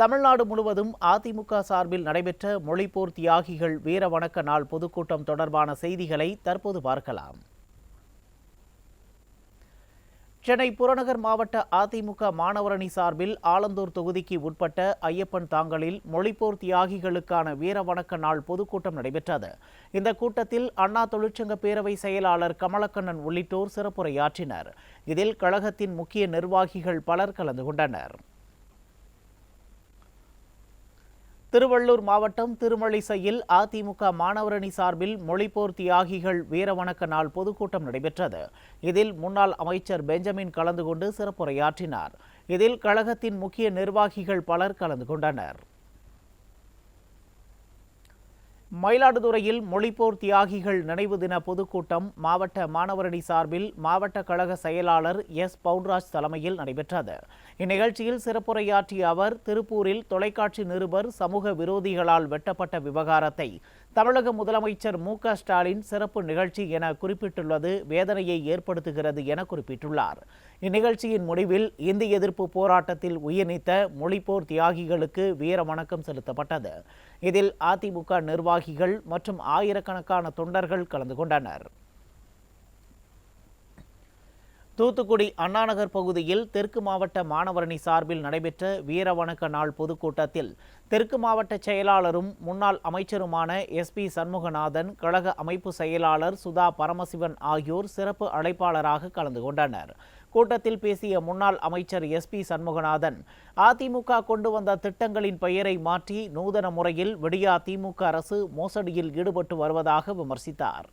தமிழ்நாடு முழுவதும் அதிமுக சார்பில் நடைபெற்ற மொழிப்போர் தியாகிகள் வீர வணக்க நாள் பொதுக்கூட்டம் தொடர்பான செய்திகளை தற்போது பார்க்கலாம். சென்னை புறநகர் மாவட்ட அதிமுக மாணவரணி சார்பில் ஆலந்தூர் தொகுதிக்கு உட்பட்ட ஐயப்பன் தாங்கலில் மொழிப்போர் தியாகிகளுக்கான வீர வணக்க நாள் பொதுக்கூட்டம் நடைபெற்றது. இந்த கூட்டத்தில் அண்ணா தொழிற்சங்க பேரவை செயலாளர் கமலக்கண்ணன் உள்ளிட்டோர் சிறப்புரையாற்றினர். இதில் கழகத்தின் முக்கிய நிர்வாகிகள் பலர் கலந்து கொண்டனர். திருவள்ளூர் மாவட்டம் திருமழிசையில் அதிமுக மாணவரணி சார்பில் மொழிப்போர் தியாகிகள் வீரவணக்க நாள் பொதுக்கூட்டம் நடைபெற்றது. இதில் முன்னாள் அமைச்சர் பெஞ்சமின் கலந்து கொண்டு சிறப்புரையாற்றினார். இதில் கழகத்தின் முக்கிய நிர்வாகிகள் பலர் கலந்து கொண்டனர். மயிலாடுதுறையில் மொழிப்போர் தியாகிகள் நினைவு தின பொதுக்கூட்டம் மாவட்ட மாணவரணி சார்பில் மாவட்ட கழக செயலாளர் எஸ். பவுன்ராஜ் தலைமையில் நடைபெற்றது. இந்நிகழ்ச்சியில் சிறப்புரையாற்றிய அவர் திருப்பூரில் தொலைக்காட்சி நிருபர் சமூக விரோதிகளால் வெட்டப்பட்ட விவகாரத்தை தமிழக முதலமைச்சர் மு க ஸ்டாலின் சிறப்பு நிகழ்ச்சி என குறிப்பிட்டுள்ளது வேதனையை ஏற்படுத்துகிறது என குறிப்பிட்டுள்ளார். இந்நிகழ்ச்சியின் முடிவில் இந்திய எதிர்ப்பு போராட்டத்தில் உயிர்நீத்த மொழிப்போர் தியாகிகளுக்கு வீர வணக்கம் செலுத்தப்பட்டது. இதில் அதிமுக நிர்வாகிகள் மற்றும் ஆயிரக்கணக்கான தொண்டர்கள் கலந்து கொண்டனர். தூத்துக்குடி அண்ணாநகர் பகுதியில் தெற்கு மாவட்ட மாணவரணி சார்பில் நடைபெற்ற வீரவணக்க நாள் பொதுக்கூட்டத்தில் தெற்கு மாவட்ட செயலாளரும் முன்னாள் அமைச்சருமான எஸ் பி சண்முகநாதன் கழக அமைப்பு செயலாளர் சுதா பரமசிவன் ஆகியோர் சிறப்பு அழைப்பாளராக கலந்து கொண்டனர். கூட்டத்தில் பேசிய முன்னாள் அமைச்சர் எஸ் பி சண்முகநாதன் அதிமுக கொண்டு வந்த திட்டங்களின் பெயரை மாற்றி நூதன முறையில் விடியா திமுக அரசு மோசடியில் ஈடுபட்டு வருவதாக விமர்சித்தார்.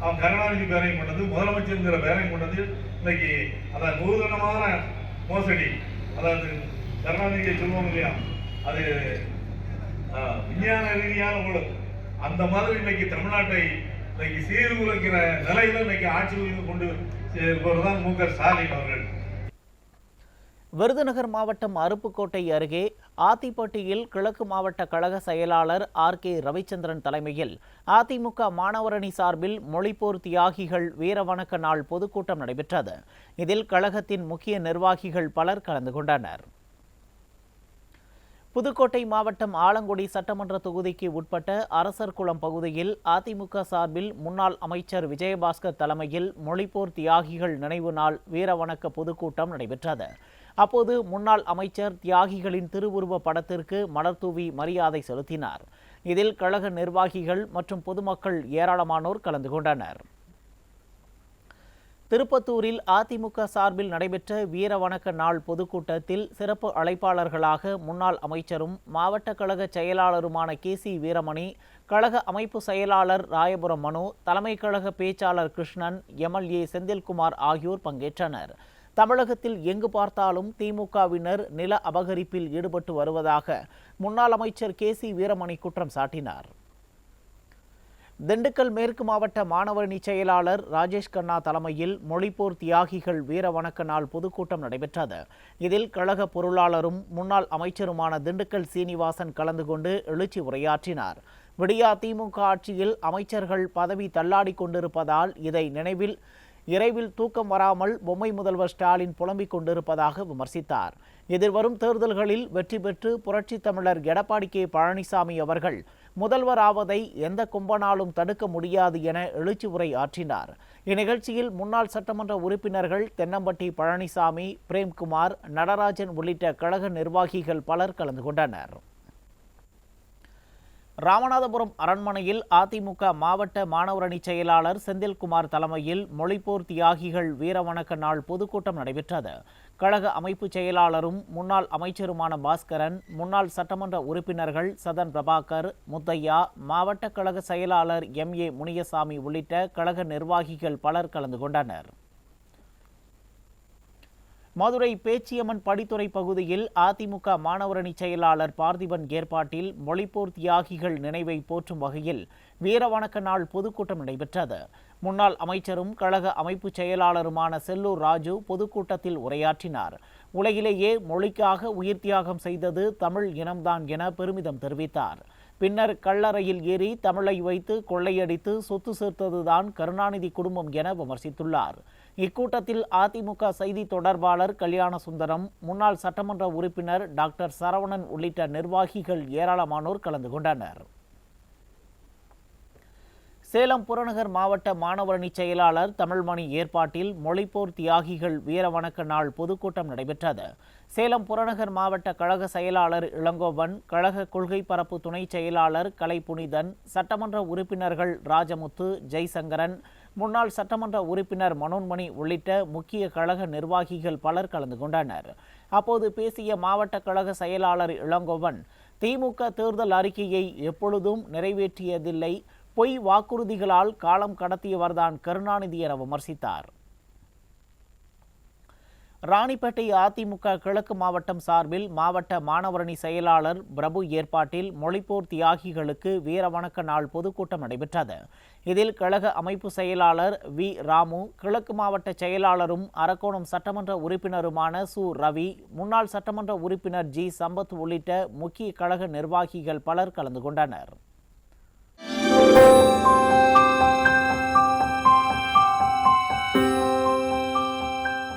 அவன் கருணாநிதி பேரையும் கொண்டது முதலமைச்சருங்கிற பேரையும் கொண்டது இன்னைக்கு அதான் நூதனமான மோசடி அதாவது கருணாநிதியை சொல்லுவோம் இல்லையா? அது விஞ்ஞான ரீதியான ஊழல். அந்த மாதிரி இன்னைக்கு தமிழ்நாட்டை இன்னைக்கு சீர்குலைக்கிற நிலையில இன்னைக்கு ஆட்சியில் கொண்டு இருப்பவர் தான் மு க ஸ்டாலின் அவர்கள். விருதுநகர் மாவட்டம் அருப்புக்கோட்டை அருகே ஆத்திப்பட்டியில் கிழக்கு மாவட்ட கழக செயலாளர் ஆர் கே ரவிச்சந்திரன் தலைமையில் அதிமுக மாணவரணி சார்பில் மொழிப்போர் தியாகிகள் வீரவணக்க நாள் பொதுக்கூட்டம் நடைபெற்றது. இதில் கழகத்தின் முக்கிய நிர்வாகிகள் பலர் கலந்து கொண்டனர். புதுக்கோட்டை மாவட்டம் ஆலங்குடி சட்டமன்ற தொகுதிக்கு உட்பட்ட அரசர்குளம் பகுதியில் அதிமுக சார்பில் முன்னாள் அமைச்சர் விஜயபாஸ்கர் தலைமையில் மொழிப்போர் தியாகிகள் நினைவு நாள் வீரவணக்க பொதுக்கூட்டம் நடைபெற்றது. அப்போது முன்னாள் அமைச்சர் தியாகிகளின் திருவுருவ படத்திற்கு மலர்தூவி மரியாதை செலுத்தினார். இதில் கழக நிர்வாகிகள் மற்றும் பொதுமக்கள் ஏராளமானோர் கலந்து கொண்டனர். திருப்பத்தூரில் அதிமுக சார்பில் நடைபெற்ற வீர வணக்க நாள் பொதுக்கூட்டத்தில் சிறப்பு அழைப்பாளர்களாக முன்னாள் அமைச்சரும் மாவட்ட கழக செயலாளருமான கே சி வீரமணி கழக அமைப்பு செயலாளர் ராயபுரம் மனு தலைமை கழக பேச்சாளர் கிருஷ்ணன் எம்எல்ஏ செந்தில்குமார் ஆகியோர் பங்கேற்றனர். தமிழகத்தில் எங்கு பார்த்தாலும் திமுகவினர் நில அபகரிப்பில் ஈடுபட்டு வருவதாக முன்னாள் அமைச்சர் கே சி வீரமணி குற்றம் சாட்டினார். திண்டுக்கல் மேற்கு மாவட்ட மாணவரணி செயலாளர் ராஜேஷ் கண்ணா தலைமையில் மொழிப்போர் தியாகிகள் வீர வணக்க நாள் பொதுக்கூட்டம் நடைபெற்றது. இதில் கழக பொருளாளரும் முன்னாள் அமைச்சருமான திண்டுக்கல் சீனிவாசன் கலந்து கொண்டு எழுச்சி உரையாற்றினார். விடியா திமுக ஆட்சியில் அமைச்சர்கள் பதவி தள்ளாடி கொண்டிருப்பதால் இதை நினைவில் இறைவில் தூக்கம் வராமல் பொம்மை முதல்வர் ஸ்டாலின் புலம்பிக் கொண்டிருப்பதாக விமர்சித்தார். எதிர்வரும் தேர்தல்களில் வெற்றி பெற்று புரட்சித் தமிழர் எடப்பாடி கே பழனிசாமி அவர்கள் முதல்வர் ஆவதை எந்த கும்பனாலும் தடுக்க முடியாது என எழுச்சி உரை ஆற்றினார். இந்நிகழ்ச்சியில் முன்னாள் சட்டமன்ற உறுப்பினர்கள் தென்னம்பட்டி பழனிசாமி பிரேம்குமார் நடராஜன் உள்ளிட்ட கழக நிர்வாகிகள் பலர் கலந்து கொண்டனர். ராமநாதபுரம் அரண்மனையில் அதிமுக மாவட்ட மாணவரணி செயலாளர் செந்தில்குமார் தலைமையில் மொழிப்போர் தியாகிகள் வீரவணக்க நாள் பொதுக்கூட்டம் நடைபெற்றது. கழக அமைப்பு செயலாளரும் முன்னாள் அமைச்சருமான பாஸ்கரன் முன்னாள் சட்டமன்ற உறுப்பினர்கள் சதன் பிரபாகர் முத்தையா மாவட்ட கழக செயலாளர் எம். ஏ. முனியசாமி உள்ளிட்ட கழக நிர்வாகிகள் பலர் கலந்து கொண்டனர். மதுரை பேச்சியம்மன் படித்துறை பகுதியில் அதிமுக மாணவரணி செயலாளர் பார்த்திபன் ஏற்பாட்டில் மொழிப்போர் தியாகிகள் நினைவை போற்றும் வகையில் வீரவணக்க நாள் பொதுக்கூட்டம் நடைபெற்றது. முன்னாள் அமைச்சரும் கழக அமைப்பு செயலாளருமான செல்லூர் ராஜு பொதுக்கூட்டத்தில் உரையாற்றினார். உலகிலேயே மொழிக்காக உயிர் தியாகம் செய்தது தமிழ் இனம்தான் என பெருமிதம் தெரிவித்தார். பின்னர் கல்லறையில் ஏறி தமிழை வைத்து கொள்ளையடித்து சொத்து சேர்த்ததுதான் கருணாநிதி குடும்பம் என விமர்சித்துள்ளார். இக்கூட்டத்தில் அதிமுக செய்தி தொடர்பாளர் கல்யாண சுந்தரம் முன்னாள் சட்டமன்ற உறுப்பினர் டாக்டர் சரவணன் உள்ளிட்ட நிர்வாகிகள் ஏராளமானோர் கலந்து கொண்டனர். சேலம் புறநகர் மாவட்ட மாணவரணி செயலாளர் தமிழ்மணி ஏற்பாட்டில் மொழிப்போர் தியாகிகள் வீர வணக்க நாள் பொதுக்கூட்டம் நடைபெற்றது. சேலம் புறநகர் மாவட்ட கழக செயலாளர் இளங்கோவன் கழக கொள்கை பரப்பு துணை செயலாளர் கலை புனிதன் சட்டமன்ற உறுப்பினர்கள் ராஜமுத்து ஜெய்சங்கரன் முன்னாள் சட்டமன்ற உறுப்பினர் மனோன்மணி உள்ளிட்ட முக்கிய கழக நிர்வாகிகள் பலர் கலந்து கொண்டனர். அப்போது பேசிய மாவட்ட கழக செயலாளர் இளங்கோவன் திமுக தேர்தல் அறிக்கையை எப்பொழுதும் நிறைவேற்றியதில்லை. பொய் வாக்குறுதிகளால் காலம் கடத்தியவர்தான் கருணாநிதி என விமர்சித்தார். ராணிப்பேட்டை அதிமுக கிழக்கு மாவட்டம் சார்பில் மாவட்ட மாணவரணி செயலாளர் பிரபு ஏற்பாட்டில் மொழிப்போர் தியாகிகளுக்கு வீர வணக்க நாள் பொதுக்கூட்டம் நடைபெற்றது. இதில் கழக அமைப்பு செயலாளர் வி. ராமு கிழக்கு மாவட்ட செயலாளரும் அரக்கோணம் சட்டமன்ற உறுப்பினருமான சு. ரவி முன்னாள் சட்டமன்ற உறுப்பினர் ஜி. சம்பத் உள்ளிட்ட முக்கிய கழக நிர்வாகிகள் பலர் கலந்து கொண்டனர்.